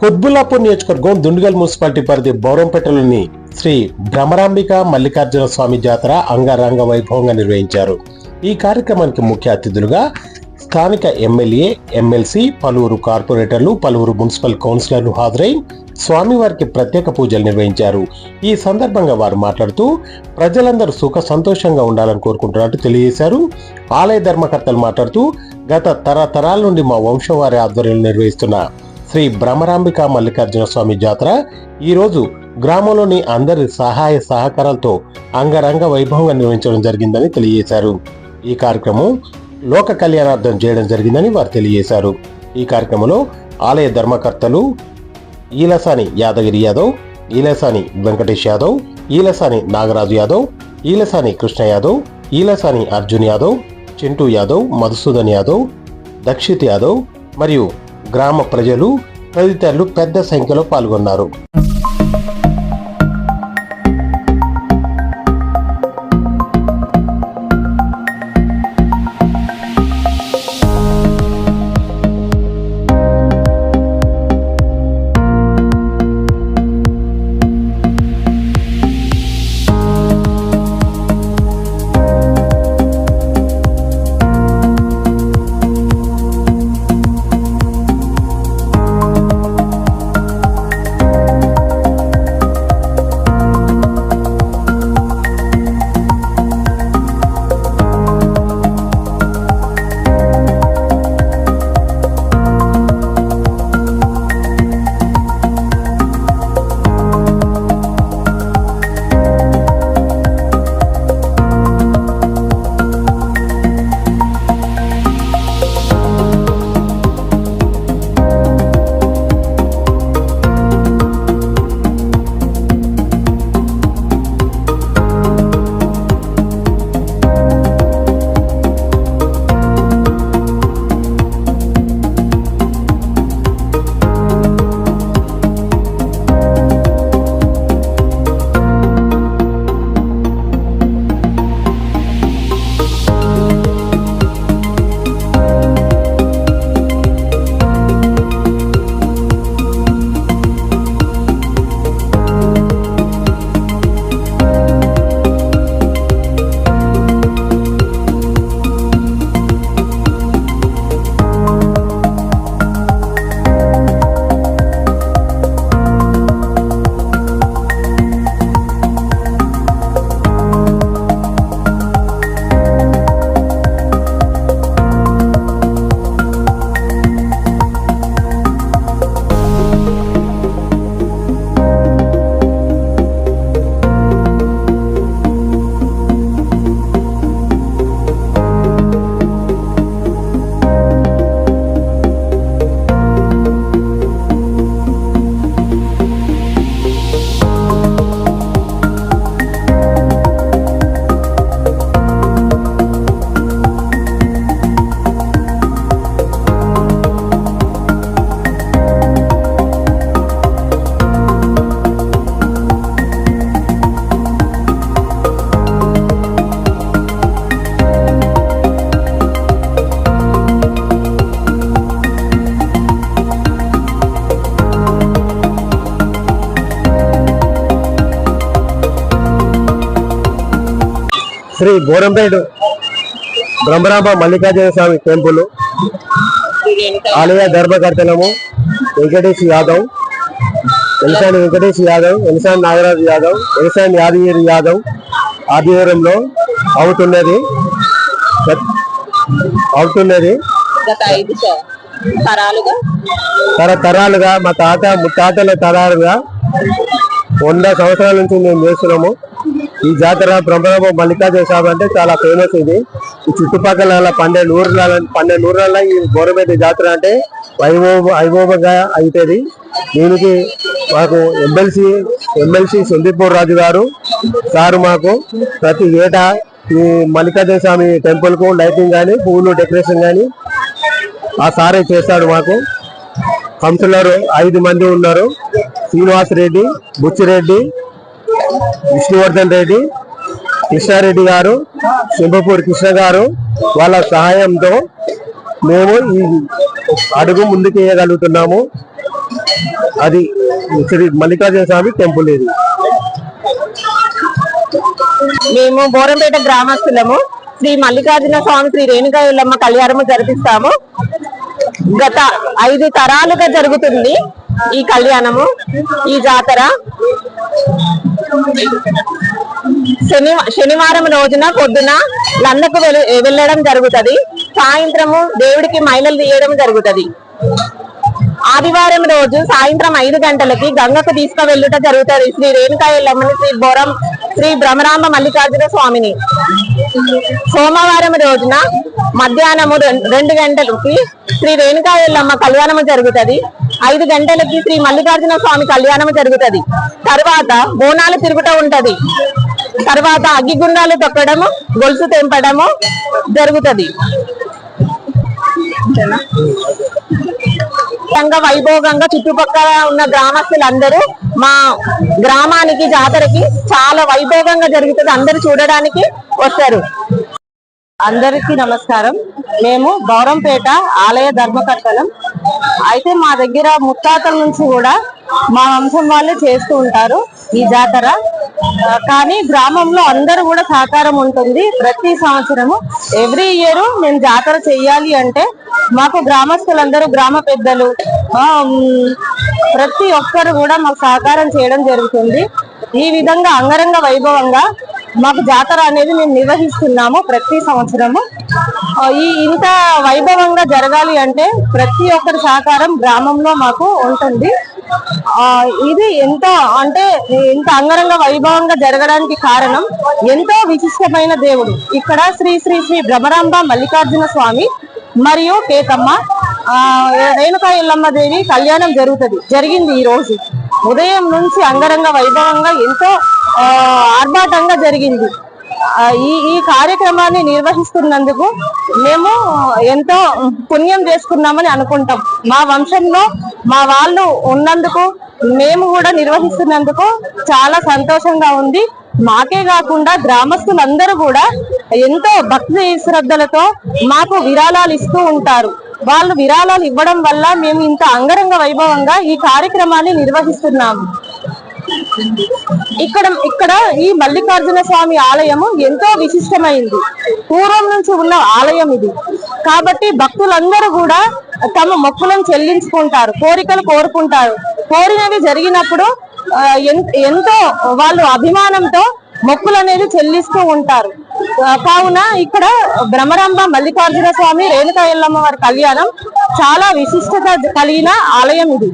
కుత్బుల్లాపూర్ నియోజకవర్గం దుండిగల్ మున్సిపాలిటీ పరిధి బౌరంపేటలోని శ్రీ భ్రమరాంబిక మల్లికార్జున స్వామి జాతర అంగరంగ వైభవంగా నిర్వహించారు. ఈ కార్యక్రమానికి ముఖ్య అతిథులుగా స్థానిక ఎమ్మెల్యే ఎమ్మెల్సీ పలువురు కార్పొరేటర్లు పలువురు మున్సిపల్ కౌన్సిలర్లు హాజరై స్వామివారికి ప్రత్యేక పూజలు నిర్వహించారు. ఈ సందర్భంగా వారు మాట్లాడుతూ ప్రజలందరూ సుఖ సంతోషంగా ఉండాలని కోరుకుంటున్నట్టు తెలియజేశారు. ఆలయ ధర్మకర్తలు మాట్లాడుతూ గత తరతరాల నుండి మా వంశం వారి ఆధ్వర్యంలో నిర్వహిస్తున్న శ్రీ భ్రమరాంబిక మల్లికార్జున స్వామి జాతర ఈరోజు గ్రామంలోని అందరి సహాయ సహకారాలతో అంగరంగ వైభవంగా నిర్వహించడం జరిగిందని తెలియజేశారు. ఈ కార్యక్రమం లోక కళ్యాణార్థం చేయడం జరిగిందని వారు తెలియజేశారు. ఈ కార్యక్రమంలో ఆలయ ధర్మకర్తలు ఈలసాని యాదగిరి యాదవ్ ఈలసాని వెంకటేష్ యాదవ్ ఈలసాని నాగరాజు యాదవ్ ఈలసాని కృష్ణ యాదవ్ ఈలసాని అర్జున్ యాదవ్ చింటూ యాదవ్ మధుసూదన్ యాదవ్ దక్షిత్ యాదవ్ మరియు గ్రామ ప్రజలు తదితరులు పెద్ద సంఖ్యలో పాల్గొన్నారు. శ్రీ గోరంపేట బ్రహ్మరాంబ మల్లికార్జున స్వామి టెంపుల్ ఆలయ ధర్మకర్తలము వెంకటేష్ యాదవ్ ఎలిసాని వెంకటేష్ యాదవ్ ఎలిసాని నాగరాజు యాదవ్ ఎలిసాని యాదగిరి యాదవ్ ఆధ్వర్యంలో అవుతున్నది. అవుతున్నది. తరతరాలుగా మా తాత ముత్తాతల తరాలుగా వంద సంవత్సరాల నుంచి మేము చేస్తున్నాము. ఈ జాతర బ్రహ్మరామ మల్లికార్జున స్వామి అంటే చాలా ఫేమస్ ఇది. ఈ చుట్టుపక్కల పన్నెండు ఊర్ల పన్నెండు ఊర్లలో ఈ గోరబెద్ద జాతర అంటే వైభవ వైభవంగా అవుతుంది దీనికి మాకు ఎమ్మెల్సీ ఎమ్మెల్సీ సుందీపూర్ రాజు గారు సారు మాకు ప్రతి ఏటా ఈ మల్లికార్జున స్వామి టెంపుల్కు లైటింగ్ కానీ పువ్వులు డెకరేషన్ కానీ ఆ సారే చేస్తాడు మాకు. కౌన్సిలర్ ఐదు మంది ఉన్నారు. శ్రీనివాస్ రెడ్డి బుచ్చిరెడ్డి విష్ణువర్ధన్ రెడ్డి కృష్ణారెడ్డి గారు సింహపూర్ కృష్ణ గారు వాళ్ళ సహాయంతో మేము ఈ అడుగు ముందుకు వేయగలుగుతున్నాము. అది శ్రీ మల్లికార్జున స్వామి టెంపుల్ ఇది. మేము బోరంపేట గ్రామస్తులము. శ్రీ మల్లికార్జున స్వామి శ్రీ రేణుకా కళ్యాణము జరిపిస్తాము. గత ఐదు తరాలుగా జరుగుతుంది ఈ కళ్యాణము ఈ జాతర. శని శనివారం రోజున పొద్దున లందకు వెళ్- వెళ్ళడం జరుగుతుంది. సాయంత్రము దేవుడికి మైలలు తీయడం జరుగుతుంది. ఆదివారం రోజు సాయంత్రం ఐదు గంటలకి గంగకు తీసుకువెళ్ళుట జరుగుతుంది. శ్రీ రేణుకాయలమ్మని శ్రీ బోరం శ్రీ భ్రమరాంబ మల్లికార్జున స్వామిని. సోమవారం రోజున మధ్యాహ్నము రెండు గంటలకి శ్రీ రేణుకాయలమ్మ ఎల్లమ్మ కళ్యాణము జరుగుతుంది. ఐదు గంటలకి శ్రీ మల్లికార్జున స్వామి కళ్యాణము జరుగుతుంది. తర్వాత బోనాలు తిరుగుట ఉంటది. తర్వాత అగ్గిగుండాలు తొక్కడము గొలుసు తెంపడము జరుగుతది. వైభోగంగా చుట్టుపక్కల ఉన్న గ్రామస్తులందరూ మా గ్రామానికి జాతరకి చాలా వైభోగంగా జరుగుతుంది. అందరూ చూడడానికి వస్తారు. అందరికీ నమస్కారం. మేము గౌరంపేట ఆలయ ధర్మకర్తలం. అయితే మా దగ్గర ముత్తాతల నుంచి కూడా మా వంశం వాళ్ళే చేస్తూ ఉంటారు ఈ జాతర. కానీ గ్రామంలో అందరూ కూడా సహకారం ఉంటుంది. ప్రతి సంవత్సరము ఎవ్రీ ఇయర్ మేము జాతర చెయ్యాలి అంటే మాకు గ్రామస్తులందరూ గ్రామ పెద్దలు ప్రతి ఒక్కరు కూడా మాకు సహకారం చేయడం జరుగుతుంది. ఈ విధంగా అంగరంగ వైభవంగా మాకు జాతర అనేది మేము నిర్వహిస్తున్నాము ప్రతి సంవత్సరము. ఈ ఇంత వైభవంగా జరగాలి అంటే ప్రతి ఒక్కరి సహకారం గ్రామంలో మాకు ఉంటుంది. ఇది ఎంత అంటే ఇంత అంగరంగ వైభవంగా జరగడానికి కారణం ఎంతో విశిష్టమైన దేవుడు. ఇక్కడ శ్రీ శ్రీ శ్రీ భ్రమరాంబ మల్లికార్జున స్వామి మరియు కేతమ్మ రేణుకా ఎల్లమ్మ దేవి కళ్యాణం జరుగుతుంది. జరిగింది ఈ రోజు. ఉదయం నుంచి అంగరంగ వైభవంగా ఎంతో ఆర్భాటంగా జరిగింది. ఈ ఈ కార్యక్రమాన్ని నిర్వహిస్తున్నందుకు మేము ఎంతో పుణ్యం చేసుకున్నామని అనుకుంటాం. మా వంశంలో మా వాళ్ళు ఉన్నందుకు మేము కూడా నిర్వహిస్తున్నందుకు చాలా సంతోషంగా ఉంది. మాకే కాకుండా గ్రామస్తులందరూ కూడా ఎంతో భక్తి శ్రద్ధలతో మాకు విరాళాలు ఇస్తూ ఉంటారు. వాళ్ళు విరాళాలు ఇవ్వడం వల్ల మేము ఇంత అంగరంగ వైభవంగా ఈ కార్యక్రమాన్ని నిర్వహిస్తున్నాము. ఇక్కడ ఇక్కడ ఈ మల్లికార్జున స్వామి ఆలయము ఎంతో విశిష్టమైంది. పూర్వం నుంచి ఉన్న ఆలయం ఇది. కాబట్టి భక్తులందరూ కూడా తమ మొక్కులను చెల్లించుకుంటారు కోరికలు కోరుకుంటారు. కోరినవి జరిగినప్పుడు ఎంతో వాళ్ళు అభిమానంతో మొక్కులు అనేది చెల్లిస్తూ ఉంటారు. కావున ఇక్కడ భ్రమరాంబ మల్లికార్జున స్వామి రేణుకా ఎల్లమ్మ వారి కళ్యాణం చాలా విశిష్టత కలిగిన ఆలయం ఇది.